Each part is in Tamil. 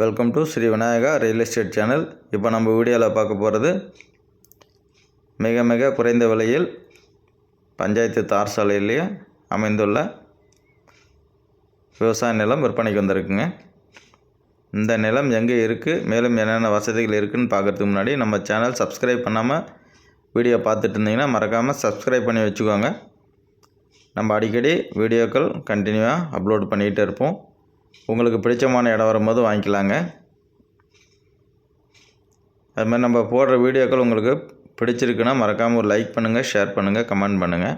Welcome to Shri Vinayaka real estate channel இப்போ நம்ம வீடியோவில் பார்க்க போகிறது மிக மிக குறைந்த விலையில் பஞ்சாயத்து தார் சாலையிலேயே அமைந்துள்ள விவசாய நிலம் விற்பனைக்கு வந்திருக்குங்க. இந்த நிலம் எங்கே இருக்குது மேலும் என்னென்ன வசதிகள் இருக்குதுன்னு பார்க்குறதுக்கு முன்னாடி நம்ம சேனல் சப்ஸ்கிரைப் பண்ணாமல் வீடியோ பார்த்துட்டு இருந்தீங்கன்னா மறக்காமல் சப்ஸ்கிரைப் பண்ணி வச்சுக்கோங்க. நம்ம அடிக்கடி வீடியோக்கள் கண்டினியூவாக அப்லோட் பண்ணிகிட்டே இருப்போம். உங்களுக்கு பிடிச்சமான இடம் வரும்போது வாங்கிக்கலாங்க. அது மாதிரி நம்ம போடுற வீடியோக்கள் உங்களுக்கு பிடிச்சிருக்குன்னா மறக்காமல் ஒரு லைக் பண்ணுங்கள் ஷேர் பண்ணுங்கள் கமெண்ட் பண்ணுங்கள்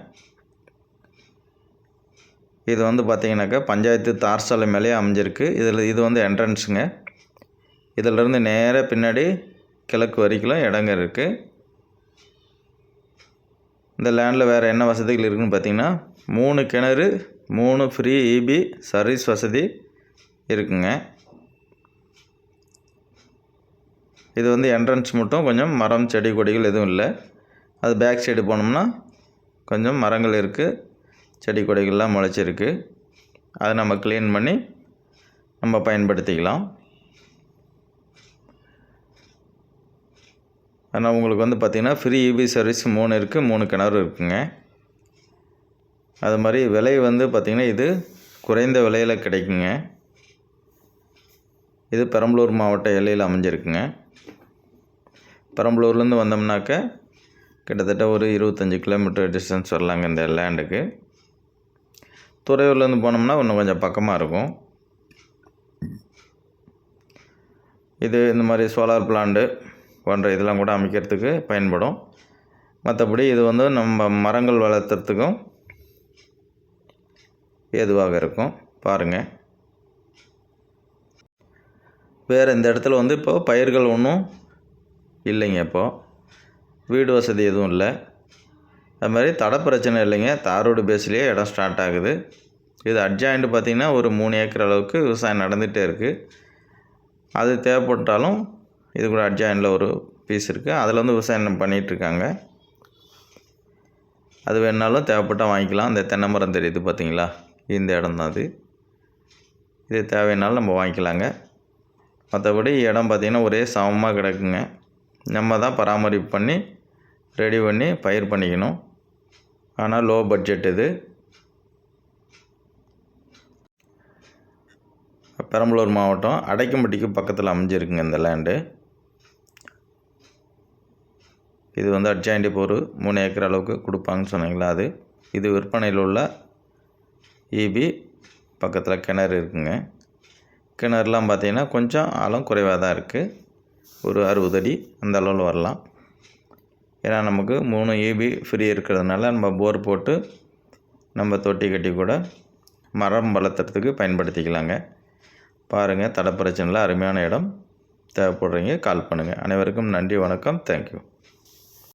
இது வந்து பார்த்திங்கனாக்கா பஞ்சாயத்து தார் சாலை மேலேயே அமைஞ்சிருக்கு. இதில் இது வந்து என்ட்ரன்ஸுங்க இதிலிருந்து நேராக பின்னாடி கிழக்கு வரைக்கும் இடங்க இருக்குது இந்த லேண்டில் வேறு என்ன வசதிகள் இருக்குதுன்னு பார்த்தீங்கன்னா மூணு கிணறு மூணு ஃப்ரீ இபி சர்வீஸ் வசதி இருக்குங்க. இது வந்து என்ட்ரன்ஸ் மட்டும் கொஞ்சம் மரம் செடி கொடிகள் எதுவும் இல்லை. அது பேக் சைடு போனோம்னா கொஞ்சம் மரங்கள் இருக்குது செடி கொடிகள்லாம் முளைச்சிருக்கு. அதை நம்ம க்ளீன் பண்ணி நம்ம பயன்படுத்திக்கலாம். ஆனால் உங்களுக்கு வந்து பார்த்திங்கன்னா ஃப்ரீ இபி சர்வீஸ் மூணு இருக்குது மூணு கிணறு இருக்குங்க. அது மாதிரி விலை வந்து பார்த்திங்கன்னா இது குறைந்த விலையில் கிடைக்குங்க. இது பெரம்பலூர் மாவட்ட எல்லையில் அமைஞ்சிருக்குங்க. பெரம்பலூர்லேருந்து வந்தோம்னாக்க கிட்டத்தட்ட ஒரு இருபத்தஞ்சி கிலோமீட்டர் டிஸ்டன்ஸ் வரலாங்க இந்த லேண்டுக்கு துறையூர்லேருந்து போனோம்னா இன்னும் கொஞ்சம் பக்கமாக இருக்கும். இது இந்த மாதிரி சோலார் பிளான்ட்டு போன்ற இதெல்லாம் கூட அமைக்கிறதுக்கு பயன்படும். மற்றபடி இது வந்து நம்ம மரங்கள் வளர்த்துறதுக்கும் ஏதுவாக இருக்கும். பாருங்கள் வேறு இந்த இடத்துல வந்து இப்போது பயிர்கள் ஒன்றும் இல்லைங்க இப்போது வீடு வசதி எதுவும் இல்லை. அது மாதிரி தடை பிரச்சனை இல்லைங்க. தாரோடு பேஸ்லேயே இடம் ஸ்டார்ட் ஆகுது. இது அட்ஜாயிண்ட் பார்த்திங்கன்னா ஒரு மூணு ஏக்கர் அளவுக்கு விவசாயம் நடந்துகிட்டே இருக்குது அது தேவைப்பட்டாலும் இது கூட அட்ஜாயிண்டில் ஒரு பீஸ் இருக்குது அதில் வந்து விவசாயம் பண்ணிகிட்ருக்காங்க அது வேணாலும் தேவைப்பட்டால் வாங்கிக்கலாம். அந்த தென்னை மரம் தெரியுது பார்த்தீங்களா? இந்த இடம் தான் அது. இது தேவைன்னாலும் நம்ம வாங்கிக்கலாங்க. மற்றபடி இடம் பார்த்திங்கன்னா ஒரே சமமாக கிடக்குங்க. நம்ம தான் பராமரிப்பு பண்ணி ரெடி பண்ணி பயிர் பண்ணிக்கணும். ஆனால் லோ பட்ஜெட் இது. பெரம்பலூர் மாவட்டம் அடைக்கம்பட்டிக்கு பக்கத்தில் அமைஞ்சிருக்குங்க இந்த லேண்டு இது வந்து அட்ஜாயிண்டி போர் மூணு ஏக்கர் அளவுக்கு கொடுப்பாங்கன்னு சொன்னீங்களா அது. இது விற்பனையில் உள்ள இபி பக்கத்தில் கிணறு இருக்குங்க. கிணறுலாம் பார்த்திங்கன்னா கொஞ்சம் ஆழம் குறைவாக தான் இருக்குது ஒரு அறுபது அடி அந்த அளவில் வரலாம். ஏன்னா நமக்கு மூணு ஏபி ஃப்ரீ இருக்கிறதுனால நம்ம போர் போட்டு நம்ம தொட்டி கட்டி கூட மரம் வளர்த்துறதுக்கு பயன்படுத்திக்கலாங்க. பாருங்கள் தடை பிரச்சனையில் அருமையான இடம். தேவைப்படுறீங்க கால் பண்ணுங்கள் அனைவருக்கும் நன்றி வணக்கம். தேங்க்யூ